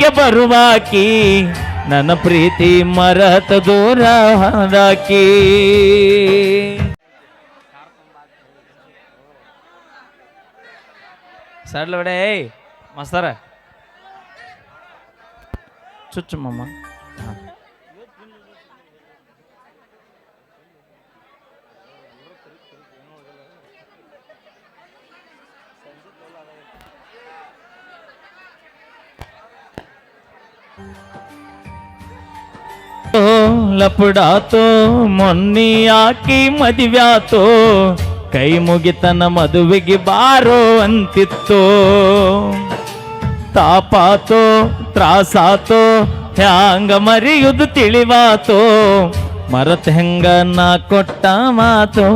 ಸಾಲಿಗೆ ಬರುವಾಕಿ ನನ್ನ ಪ್ರೀತಿ ಮರತ ದೂರ ಹಾಕಿ ಸಡ್ಲ ಬಿಡೆ ಮಸ್ತಾರ ಚುಚ್ಚು ಮಮ್ಮ ಹಾ. ಲಪುಡಾತೋ ಮೊನ್ನಿ ಆಕಿ ಮದುವ್ಯಾತೋ, ಕೈ ಮುಗಿತನ ಮದುವೆಗೆ ಬಾರೋ ಅಂತಿತ್ತೋ. ತಾಪಾತೋ, ತ್ರಾಸಾತೋ, ಹ್ಯಾಂಗ ಮರಿಯುದು ತಿಳಿವಾತೋ, ಮರತ್ ಹೆಂಗ ನಾ ಕೊಟ್ಟ ಮಾತೋ.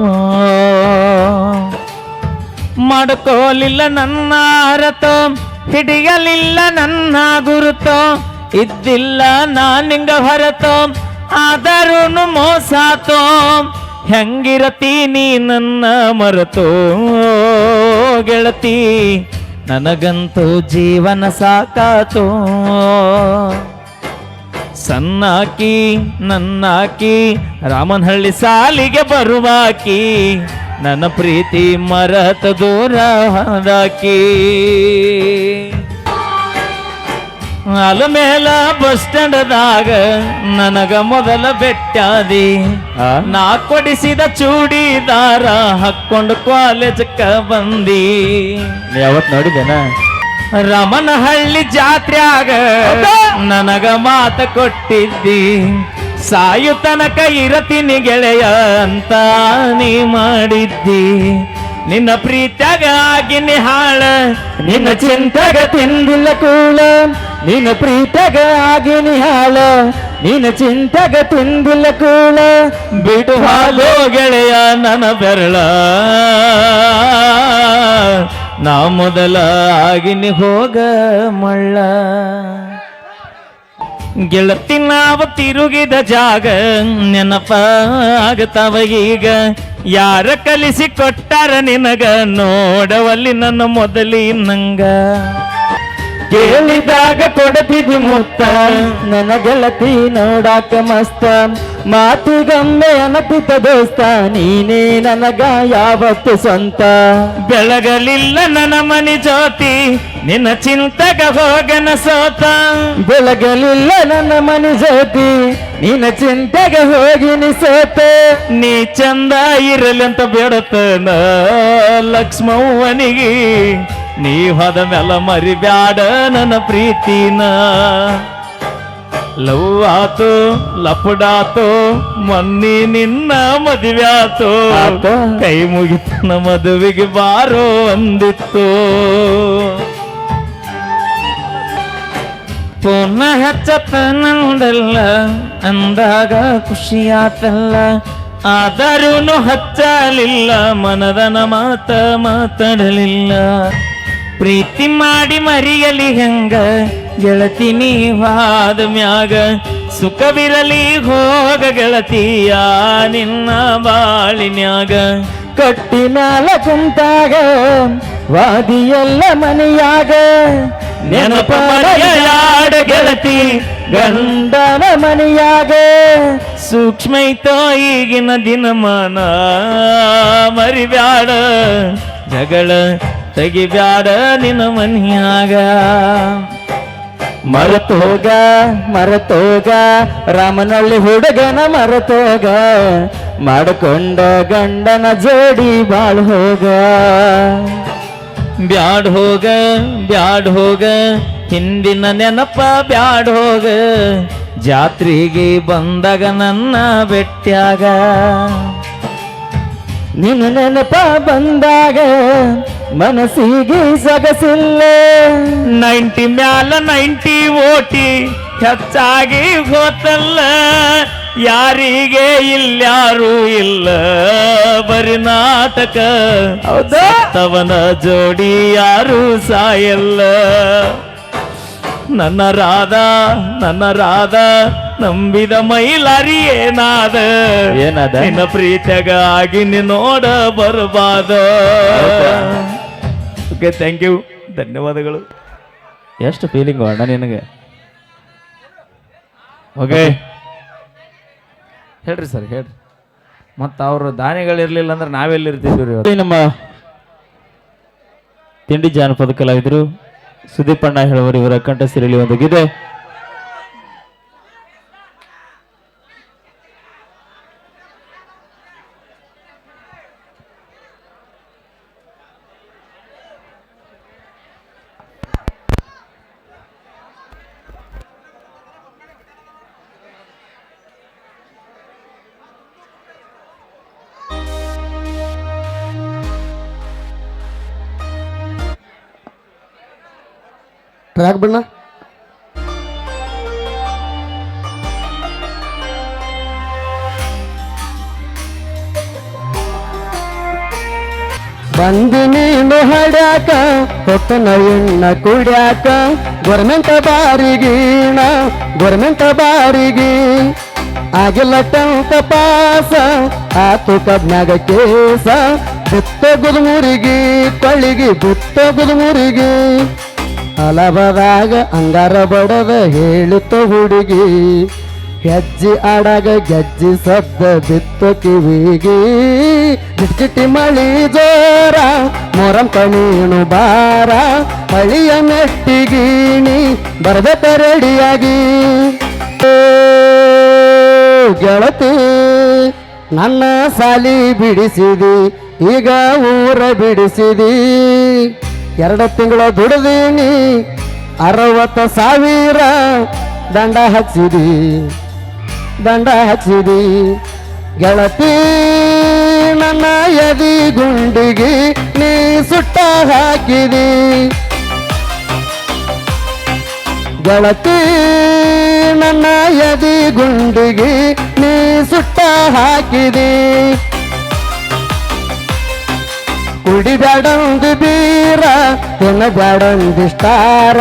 ಮಾಡ್ಕೋಲಿಲ್ಲ ನನ್ನ ಅರತೋ, ಹಿಡಿಯಲಿಲ್ಲ ನನ್ನ ಗುರುತೋ ಇದ್ದಿಲ್ಲ ನಾನಿಂಗ ಹೊರತೋ ಆದರೂನು ಮೋಸಾತೋ ಹೆಂಗಿರತಿ ನೀ ನನ್ನ ಮರೆತೋ ಗೆಳತಿ, ನನಗಂತೂ ಜೀವನ ಸಾಕಾತೋ. ಸನ್ನಾಕಿ, ನನ್ನಾಕಿ, ರಾಮನಹಳ್ಳಿ ಸಾಲಿಗೆ ಬರುವಾಕಿ, ನನ್ನ ಪ್ರೀತಿ ಮರತ ದೂರ ಹಾದಾಕಿ. ಅಲಮೇಲ ಬಸ್ ಸ್ಟ್ಯಾಂಡದಾಗ ನನಗ ಮೊದಲ ಬೆಟ್ಟಾದಿ. ನಾ ಕೊಡಿಸಿದ ಚೂಡಿದಾರ ಹಾಕೊಂಡು ಕಾಲೇಜಕ್ಕ ಬಂದಿ. ಯಾವತ್ ನೋಡಿದೆನ ರಮನಹಳ್ಳಿ ಜಾತ್ರ್ಯಾಗ ನನಗ ಮಾತ ಕೊಟ್ಟಿದ್ದಿ. ಸಾಯು ತನಕ ಇರತೀನಿ ಗೆಳೆಯ ಅಂತ ನೀ ಮಾಡಿದ್ದಿ. ನಿನ್ನ ಪ್ರೀತ್ಯಾಗ ಆಗಿನಿ ಹಾಳ, ನಿನ್ನ ಚಿಂತೆಗ ತಿಂದಿಲ್ಲ ಕೂಳ. ನಿನ್ನ ಪ್ರೀತ್ಯಾಗ ಆಗಿನಿ ನಿನ್ನ ಚಿಂತೆಗ ತಿಂದಿಲ್ಲ ಕೂಳ. ಬಿಡು ಹಾಲು ಗೆಳೆಯ ನನ್ನ ಬೆರಳ. ನಾ ಮೊದಲ ಆಗಿನಿ ಹೋಗ ಮಳ್ಳ. ಗೆಳತಿ ನಾವ ತಿರುಗಿದ ಜಾಗ ನೆನಪ ಆಗತಾವ ಈಗ. ಯಾರ ಕಲಿಸಿ ಕೊಟ್ಟಾರ ನಿನಗ? ನೋಡವಲ್ಲಿ ನನ್ನ ಮೊದಲಿನಂಗ. ಕೇಳಿದಾಗ ಕೊಡತಿದಿ ಮುತ್ತ ನನ್ನ ಗೆಳತಿ ನೋಡಾಕ ಮಸ್ತ. ಮಾತಿಗೊಮ್ಮೆ ಅನಪಿತ ದೋಸ್ತ ನೀನೇ ನನಗ ಯಾವತ್ತು ಸ್ವಂತ. ಬೆಳಗಲಿಲ್ಲ ನನ್ನ ಮನಿ ಜ್ಯೋತಿ ನಿನ್ನ ಚಿಂತಗ ಹೋಗನ ಸೋತ. ಬೆಳಗಲಿಲ್ಲ ನನ್ನ ಮನಿ ಜ್ಯೋತಿ ನಿನ್ನ ಚಿಂತೆಗೆ ಹೋಗಿನಿ ಸೋತ. ನೀ ಚಂದ ಇರಲಿ ಅಂತ ಬೇಡತನ ಲಕ್ಷ್ಮವ್ವನಿಗೆ. ನೀ ಹೋದ ಮೇಲೆ ಮರಿಬ್ಯಾಡ ನನ್ನ ಪ್ರೀತಿನ. ಲವ್ ಆತು ಲಪುಡಾತು ಮೊನ್ನಿ ನಿನ್ನ ಮದುವೆ ಆತು. ಕೈ ಮುಗಿತನ ಮದುವೆಗೆ ಬಾರೋ ಅಂದಿತ್ತು. ಪುನಃ ಹಚ್ಚತ್ತ ನಂದಲ್ಲ ಅಂದಾಗ ಖುಷಿಯಾತಲ್ಲ. ಆದರೂನು ಹಚ್ಚಲಿಲ್ಲ ಮನದನ ಮಾತ ಮಾತಾಡಲಿಲ್ಲ. ಪ್ರೀತಿ ಮಾಡಿ ಮರಿಯಲಿ ಹೆಂಗ? ಗೆಳತಿ ನೀವಾದ ಮ್ಯಾಗ ಸುಖವಿರಲಿ ಹೋಗ ಗೆಳತಿಯ ನಿನ್ನ ಬಾಳಿನ್ಯಾಗ. ಕಟ್ಟಿ ಮ್ಯಾಲ ಕುಂತಾಗ, ವಾದಿಯಲ್ಲ ಮನೆಯಾಗ. ನೆನಪ ಮರೆಯಾಡ ಗೆಳತಿ, ಗಂಡನ ಮನೆಯಾಗ. ಸೂಕ್ಷ್ಮ ಈಗಿನ ದಿನಮಾನ ಮರಿಬ್ಯಾಡ. ಜಗಳ ತೆಗಿಬ್ಯಾಡ ನಿನ್ನ ಮನಿಯಾಗ. ಮರತೋಗ ಮರತೋಗ ರಾಮನಳ್ಳಿ ಹುಡುಗನ ಮರತೋಗ ಮಾಡಿಕೊಂಡ ಗಂಡನ ಜೋಡಿ ಬಾಳ್ ಹೋಗ. ಬ್ಯಾಡ್ ಹೋಗ ಬ್ಯಾಡ್ ಹೋಗ, ಹಿಂದಿನ ನೆನಪ ಬ್ಯಾಡ್ ಹೋಗ. ಜಾತ್ರೆಗೆ ಬಂದಾಗ ನನ್ನ ಬೆಟ್ಟ್ಯಾಗ ನಿನ್ನ ನೆನಪ ಬಂದಾಗ ಮನಸ್ಸಿಗೆ ಸೊಗಸಿಲ್ಲ. ನೈಂಟಿ ಮ್ಯಾಲ ನೈಂಟಿ ಓಟಿ ಹೆಚ್ಚಾಗಿ ಹೋತಲ್ಲ. ಯಾರಿಗೆ ಇಲ್ಯಾರು ಇಲ್ಲ. ಬರಿ ನಾಟಕ ತವನ ಜೋಡಿ ಯಾರು ಸಾಯಲ್ಲ. ನನ್ನ ರಾಧ ನನ್ನ ರಾಧ ನಂಬಿದ ಮೈಲಾರಿ ಏನಾದ? ಏನದ? ನಿನ್ನ ಪ್ರೀತಿಯಾಗ ನೋಡ ಬರಬಾದ. ಓಕೆ ಥ್ಯಾಂಕ್ ಯು ಧನ್ಯವಾದಗಳು. ಎಷ್ಟು ಫೀಲಿಂಗ್ ಅಣ್ಣ ನಿನಗೆ? ಓಕೆ. ಹೇಳ್ರಿ ಸರ್ ಹೇಳ್ರಿ. ಮತ್ತು ಅವರು ದಾನಿಗಳಿರ್ಲಿಲ್ಲ ಅಂದ್ರೆ ನಾವೆಲ್ಲಿರ್ತಿದ್ವಿ ರೀ ನಮ್ಮ ತಿಂಡಿ ಜಾನಪದ ಕಲಾವಿದರು ಸುದೀಪಣ್ಣ ಹೇಳುವರು ಇವರ ಕಂಠಸಿರಲಿ ಒಂದು ಗಿದೆ ಟ್ರ್ಯಾಕ್ ಬಣ್ಣ ಬಂದಿ ನೀನು ಹಡ್ಯಾಕ ಹೊತ್ತನ ಎಣ್ಣ ಕುಡ್ಯಾಕ. Government ಬಾರಿಗೀಣ government ಬಾರಿಗಿ. ಆಗಿಲ್ಲ ಟಂಕ ಪಾಸ ಆತು ಕಬ್ನಾಗ ಕೇಸ. ಬುತ್ತ ಗುಲ್ಮುರಿಗಿ ಕಳಿಗೆ ಬುತ್ತ ಗುದುಮುರಿಗಿ ಹಲಬದಾಗ ಅಂಗಾರ ಬಡದ ಹೇಳಿತು ಹುಡುಗಿ. ಹೆಜ್ಜಿ ಆಡಾಗ ಗೆಜ್ಜಿ ಸದ್ದ ಬಿತ್ತು ಕಿವಿಗಿ. ಜಿಟಿ ಮಳಿ ಜೋರ ಮೊರಂ ಕಣೀಣು ಬಾರ ಹಳಿಯ ನೆಟ್ಟಿಗೀಣಿ ಬರದ ರೆಡಿಯಾಗಿ. ಓ, ಗೆಳತಿ ನನ್ನ ಸಾಲಿ ಬಿಡಿಸಿದಿ ಈಗ ಊರ ಬಿಡಿಸಿದಿ. ಎರಡು ತಿಂಗಳ ದುಡಿದೀನಿ ಅರವತ್ತು ಸಾವಿರ ದಂಡ ಹಚ್ಚಿದಿ. ದಂಡ ಹಚ್ಚಿದಿ. ಗೆಳತಿ, ನನ್ನ ಎದಿ ಗುಂಡಿಗೆ ನೀ ಸುಟ್ಟ ಹಾಕಿದಿ. ಗೆಳತಿ, ನನ್ನ ಎದಿ ಗುಂಡಿಗೆ ನೀ ಸುಟ್ಟ ಹಾಕಿದಿ. ಕುಡಿಬ್ಯಾಡೊಂದು ಬೀರ ತಿನ್ನಬ್ಯಾಡೊಂದು ಸ್ಟಾರ.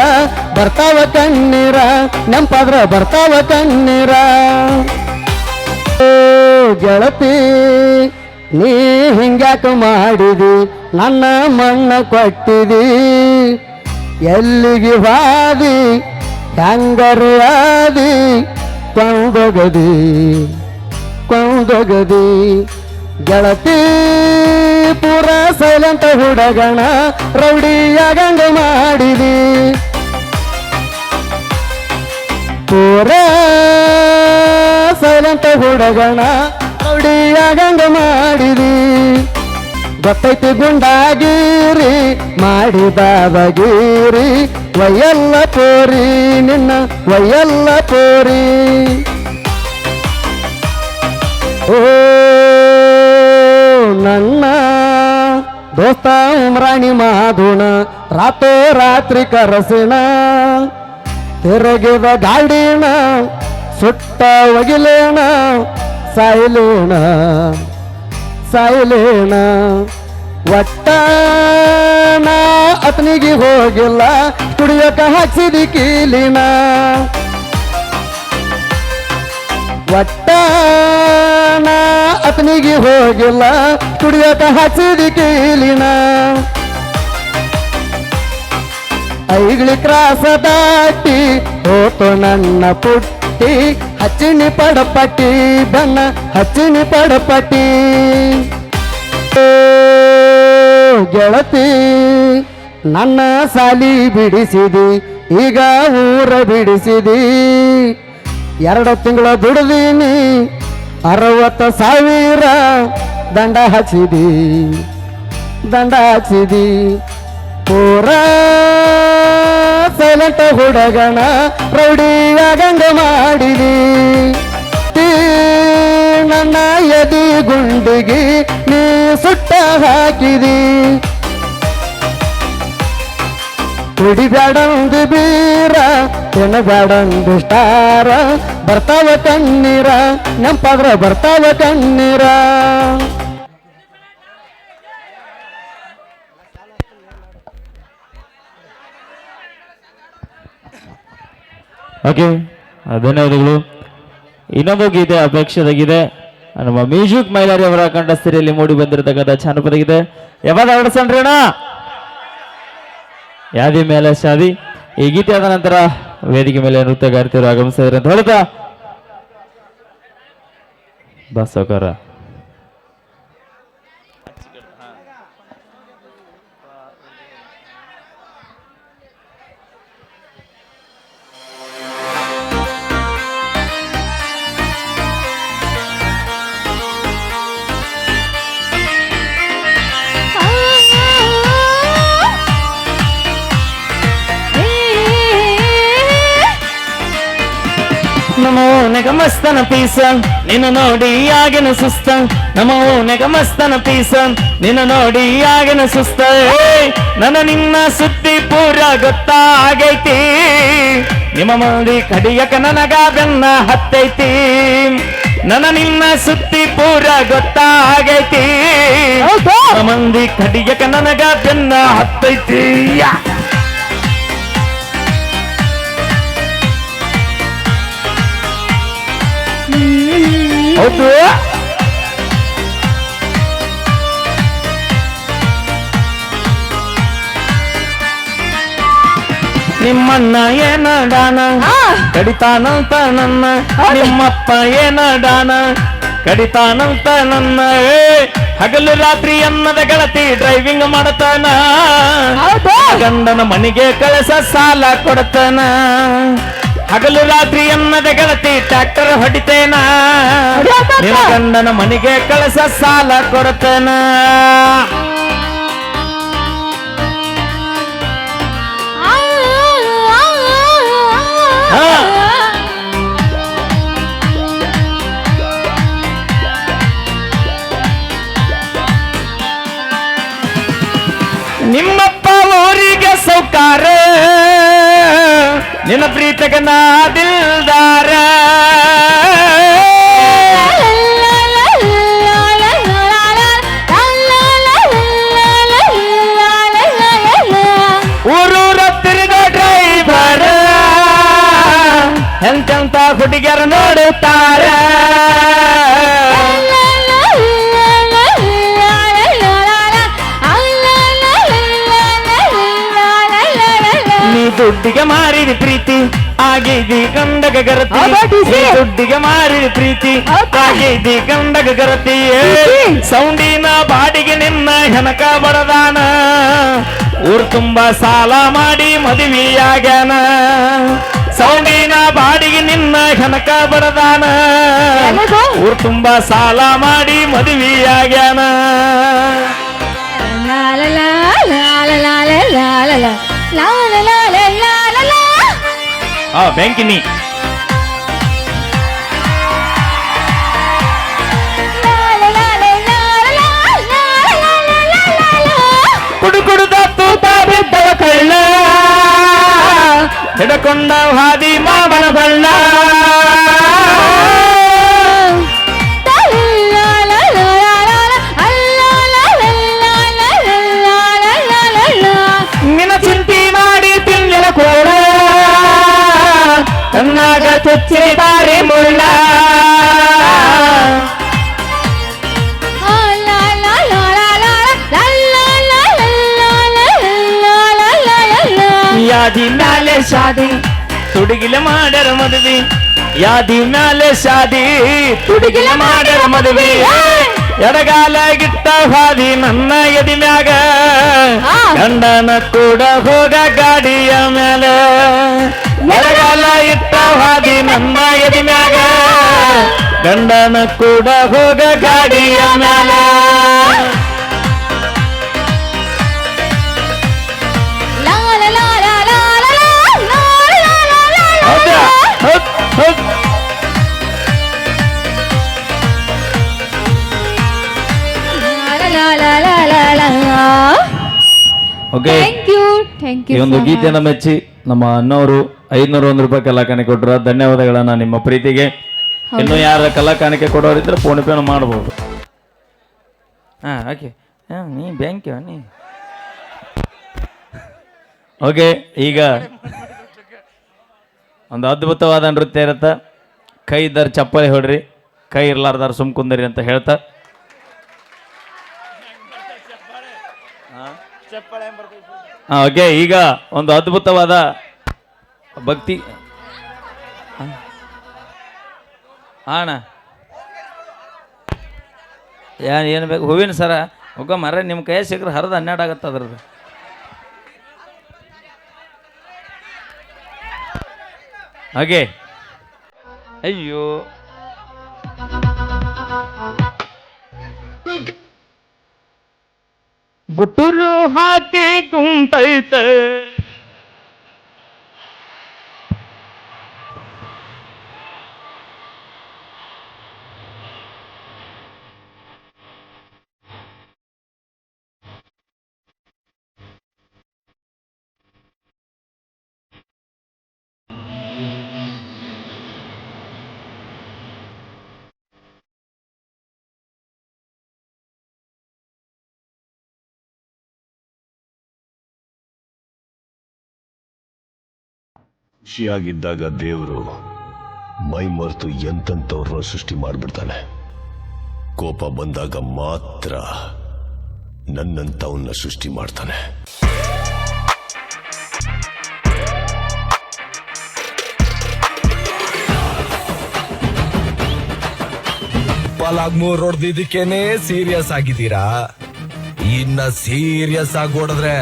ಬರ್ತಾವ ಕಣ್ಣೀರ, ನೆಂಪಾದ್ರ ಬರ್ತಾವ ಕಣ್ಣೀರ. ಓ ಗೆಳತಿ, ನೀ ಹಿಂಗ್ಯಾಕ ಮಾಡಿದಿ, ನನ್ನ ಮಣ್ಣ ಕೊಟ್ಟಿದಿ. ಎಲ್ಲಿಗೆ ಬಾದಿ ಹೆಂಗರು ಆದಿ, ಕೊಂದೊಗದಿ ಕೊಂದೊಗದಿ. ಗೆಳತಿ ಪೂರ ಸೈಲೆಂಟ್ ಹುಡಗಣ ರೌಡಿಯಾಗಂಗ ಮಾಡಿದಿ. ಪೂರ ಸೈಲೆಂಟ್ ಹುಡಗಣ ರೌಡಿಯಾಗಂಗ ಮಾಡಿದಿ. ಗೊತ್ತೈತಿ ಗುಂಡಾಗಿರಿ ಮಾಡಿದವಗಿರಿ ವಯ್ಯಲ್ಲ ಪೋರಿ, ನಿನ್ನ ವಯ್ಯಲ್ಲ ಪೋರಿ. ಓ ದೋಸ್ತ ಉಮ್ರಾಣಿ ಮಾಧುಣ ರಾತೋ ರಾತ್ರಿ ಕರಸಿಣ ತಿರುಗಿದ ಗಾಡಿನ, ಸುಟ್ಟ ಒಗಿಲೇಣ ಸಾಯಿಲೇಣ ಸಾಯಿಲೇಣ ಒಟ್ಟ ನಾ ಅತನಿಗೆ ಹೋಗಿಲ್ಲ, ಕುಡಿಯಕ ಹಾಕ್ಸಿದಿ ಕೀಲಿನ. ಒಟ್ಟ ಅತನಿಗೆ ಹೋಗಿಲ್ಲ, ಕುಡಿಯಕ ಹಸಿದಿ ಕೇಳಿನ ಐಗ್ಳಿ ಕ್ರಾಸ ದಾಟಿ ಹೋತು ನನ್ನ ಪುಟ್ಟಿ, ಹಚ್ಚಿನಿ ಪಡಪಟ್ಟಿ ಬನ್ನ, ಹಚ್ಚಿನಿ ಪಡಪಟ್ಟಿ. ಗೆಳತಿ, ನನ್ನ ಸಾಲಿ ಬಿಡಿಸಿದಿ, ಈಗ ಊರ ಬಿಡಿಸಿದಿ. ಎರಡು ತಿಂಗಳ ದುಡಿದೀನಿ ಅರವತ್ತು ಸಾವಿರ ದಂಡ ಹಚ್ಚಿದಿ. ದಂಡ ಹಚ್ಚಿದಿ. ಪೂರ ಸೈಲೆಂಟ್ ಹುಡಗಣ ರೌಡಿಯಾಗಂಗ ಮಾಡಿದಿ. ನನ್ನ ಎದಿ ಗುಂಡಿಗೆ ನೀ ಸುಟ್ಟ ಹಾಕಿದಿ. ಕುಡಿಬ್ಯಾಡಂದು ಬೀರ, ತಿನ್ನಬ್ಯಾಡಂದು ಸ್ಟಾರ. ಬರ್ತಾವ ಕಣ್ಣೀರ, ನೆಂಪಾದ್ರ ಬರ್ತಾವ ಕಣ್ಣೀರ. ಓಕೆ, ಧನ್ಯವಾದಗಳು. ಇನ್ನೊಂದು ಗೀತೆ ಅಪೇಕ್ಷದ ಗೀತೆ. ನಮ್ಮ ಮ್ಯೂಸಿಕ್ ಮೈಲಾರಿ ಅವರ ಕಂಠಸ್ಥಿರಿಯಲ್ಲಿ ಮೂಡಿ ಬಂದಿರತಕ್ಕಂಥ ಜಾನಪದ ಗೀತೆ. ಯಾವಾಗ ಹೊರಡ್ಸನ್ರಿ ಅಣ್ಣ? ಯಾದಿ ಮೇಲೆ ಶಾದಿ. ಈ ಗೀತೆ ಆದ ನಂತರ ವೇದಿಕೆ ಮೇಲೆ ನೃತ್ಯಗಾರ್ತಿಯರು ಆಗಮಿಸಿದ್ರೆ ಅಂತ ಹೇಳ್ತಾ ಬಸ್ ಸೌಕರ್ಯ ನಮೋ ನೆಗಮಸ್ತನ ಪೀಸ ನಿನ್ನ ನೋಡಿ ಆಗಿನ ಸುಸ್ತ ನಮೋ ನೆಗಮಸ್ತನ ಪೀಸ ನಿನ್ನ ನೋಡಿ ಆಗಿನ ಸುಸ್ತ ನನ್ನ ನಿನ್ನ ಸುದ್ದಿ ಪೂರ ಗೊತ್ತಾಗೈತಿ ನಿಮ್ಮ ಮಂದಿ ಕಡಿಯಕ ನನಗ ಬೆನ್ನ ಹತ್ತೈತಿ. ನನ್ನ ನಿನ್ನ ಸುದ್ದಿ ಪೂರ ಗೊತ್ತಾಗೈತಿ ಮಂದಿ ಕಡಿಯಕ ನನಗ ಬೆನ್ನ ಹತ್ತೈತಿ. ಹೌದು. ನಿಮ್ಮಣ್ಣ ಏನಡಾನ? ಕಡಿತಾನಂತ ನನ್ನ. ನಿಮ್ಮಪ್ಪ ಏನಡಾನ? ಕಡಿತಾನಂತ ನನ್ನ. ಏ, ಹಗಲು ರಾತ್ರಿ ಅನ್ನದ ಗಳತಿ ಡ್ರೈವಿಂಗ್ ಮಾಡತಾನ ಗಂಡನ ಮನೆಗೆ ಕಳಸ ಸಾಲ ಕೊಡತಾನ ಹಗಲು ರಾತ್ರಿ ಅನ್ನದ ಗೆಳತಿ ಟ್ರ್ಯಾಕ್ಟರ್ ಹೊಡಿತೇನ? ಗಂಡನ ಮನೆಗೆ ಕಳಸ ಸಾಲ ಕೊಡತೇನ? ನಿಮ್ಮಪ್ಪ ಊರಿಗೆ ಸೌಕಾರ. ನಿನ್ನ ಪ್ರೀತಗ ತಿರುಗ ಡ್ರೈವರ್ ಎಂತೆಂತ ಹುಡುಗಿಯರು ನೋಡುತ್ತಾರ. ದುಡ್ಡಿಗೆ ಮಾರಿದ ಪ್ರೀತಿ ಆಗಿದಿ ಗಂಡಗ ಗರತಿ. ದುಡ್ಡಿಗೆ ಮಾರಿದ ಪ್ರೀತಿ ಆಗಿದಿ ಗಂಡಗ ಗರತಿ. ಸೌಂಡಿನ ಬಾಡಿಗೆ ನಿನ್ನ ಹೆನಕ ಬಡದಾನ ಊರ್ ತುಂಬಾ ಸಾಲ ಮಾಡಿ ಮದುವೆಯಾಗ್ಯಾನ. ಸೌಂಡಿನ ಬಾಡಿಗೆ ನಿನ್ನ ಹೆನಕ ಬಡದಾನ ಊರ್ ತುಂಬಾ ಸಾಲ ಮಾಡಿ ಮದುವೆಯಾಗ್ಯಾನ. ಆ ఆ బ్యాంకిని. కుడుకుడు దత్తు తాబిద్దవ కళ్ళ ఎడకొండ హాది మా మన ಕಣ್ಣಾಗ ಚುಚ್ಚಿದ್ದಾರೆ ಮುಳ್ಳ ಯಾದಿ ಮ್ಯಾಲೆ ಶಾದಿ ತುಡುಗಿಲೆ ಮಾಡ್ಯಾರ ಮದುವೆ ಯಾದಿ ಮ್ಯಾಲೆ ಶಾದಿ ತುಡುಗಿಲೆ ಮಾಡ್ಯಾರ ಮದುವೆ ಎಡಗಾಲ ಗಿಟ್ಟ ಹಾದಿ ನನ್ನ ಎದಿ ಮ್ಯಾಗ ಗಂಡನ ಕೂಡ ಹೋಗ ಗಾಡಿಯ ಮ್ಯಾಲ. ಎಡಗಾಲ ಇಟ್ಟ ಹಾದಿ ನನ್ನ ಎದಿ ಮ್ಯಾಗ ಗಂಡನ ಕೂಡ ಹೋಗ ಗಾಡಿಯ ಮ್ಯಾಲ. ಓಕೆ ಥ್ಯಾಂಕ್ ಯು ಥ್ಯಾಂಕ್ ಈ ಯು ಒಂದು ಗೀತೆಯನ್ನು ಮೆಚ್ಚಿ ನಮ್ಮ ಅಣ್ಣವರು ಐದ್ನೂರ ಒಂದು ರೂಪಾಯಿ ಕಲಾಕಾಣಿಕೆ ಕೊಟ್ಟರು. ಧನ್ಯವಾದಗಳನ್ನ ನಿಮ್ಮ ಪ್ರೀತಿಗೆ. ಇನ್ನು ಯಾರ ಕಲಾಕಾಣಿಕೆ ಕೊಡೋರಿದ್ರೆ ಫೋನ್ ಪೇನ ಮಾಡಬಹುದು ಹಾ ಓಕೆ ನೀ ಬ್ಯಾಂಕ್ ನೀ? ಓಕೆ ಈಗ ಒಂದು ಅದ್ಭುತವಾದ ನೃತ್ಯ ಇರುತ್ತೆ. ಕೈ ಇದ್ದಾರ ಚಪ್ಪಲಿ ಹೊಡ್ರಿ. ಕೈ ಇರ್ಲಾರ್ದಾರ ಸುಮ್ ಕುಂದರಿ ಅಂತ ಹೇಳ್ತಾ. ಓಕೆ ಈಗ ಒಂದು ಅದ್ಭುತವಾದ ಭಕ್ತಿ. ಹಾಂ. ಏನು ಏನು ಬೇಕು? ಹೂವಿನ ಸರ. ಹೋಗ ಮರ ನಿಮ್ಮ ಕೈ ಸಿಕ್ಕರೆ ಹರಿದು ಹನ್ನೆರಡು ಆಗತ್ತೆ ಅದ್ರದ್ದು. ಹಾಗೆ. ಅಯ್ಯೋ. गुटुर हाथे तुम पलते ಖುಷಿಯಾಗಿದ್ದಾಗ ದೇವರು ಮೈ ಮರೆತು ಎಂತವ್ರನ್ನ ಸೃಷ್ಟಿ ಮಾಡಿಬಿಡ್ತಾನೆ. ಕೋಪ ಬಂದಾಗ ಮಾತ್ರ ನನ್ನಂಥವನ್ನ ಸೃಷ್ಟಿ ಮಾಡ್ತಾನೆ. ಪಲಾಗ್ಮೂರ್ ಹೊಡ್ದಿದ್ದಕ್ಕೇನೆ ಸೀರಿಯಸ್ ಆಗಿದ್ದೀರಾ? ಇನ್ನ ಸೀರಿಯಸ್ ಆಗಿ ಹೊಡೆದ್ರೆ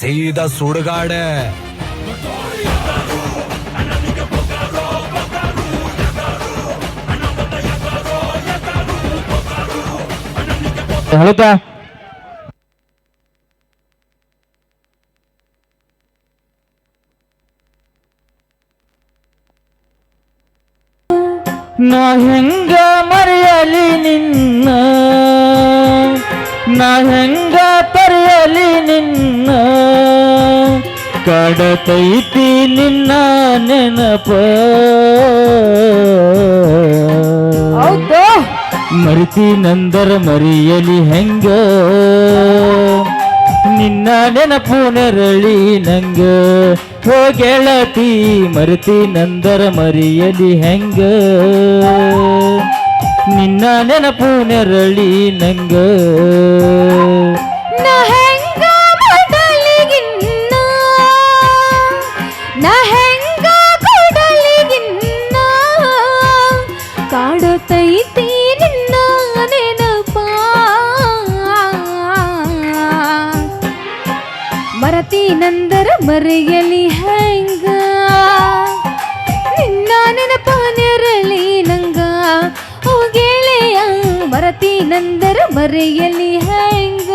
ಸೀದಾ ಸುಡುಗಾಡೆ. ಹೇಳುತ್ತಾ? ನಾ ಹೆಂಗ ಮರೆಯಲಿ ನಿನ್ನ? ನಾ ಹೆಂಗ ತರೆಯಲಿ ನಿನ್ನ? ಕಡತೈತಿ ನಿನ್ನ ನೆನಪ. ಮರಿತಿ ನಂದರ ಮರಿಯಲಿ ಹೆಂಗ? ನಿನ್ನ ನೆನಪು ನೆರಳಿ ನಂಗ? ಹೋ ಗೆಳತಿ, ಮರಿತಿ ನಂದರ ಮರಿಯಲಿ ಹೆಂಗ? ನಿನ್ನ ನೆನಪು ನೆರಳಿ ನಂಗ? ಹೆಂಗ ನಂದರ ಮರೆಯಲಿ ಹೆಂಗ ನಿನ್ನ ನೆನಪ ನೆರಳಿ ನಂಗ? ಓ ಗೆಳೆಯ ಮರತಿ ನಂದರ ಮರೆಯಲಿ ಹೆಂಗ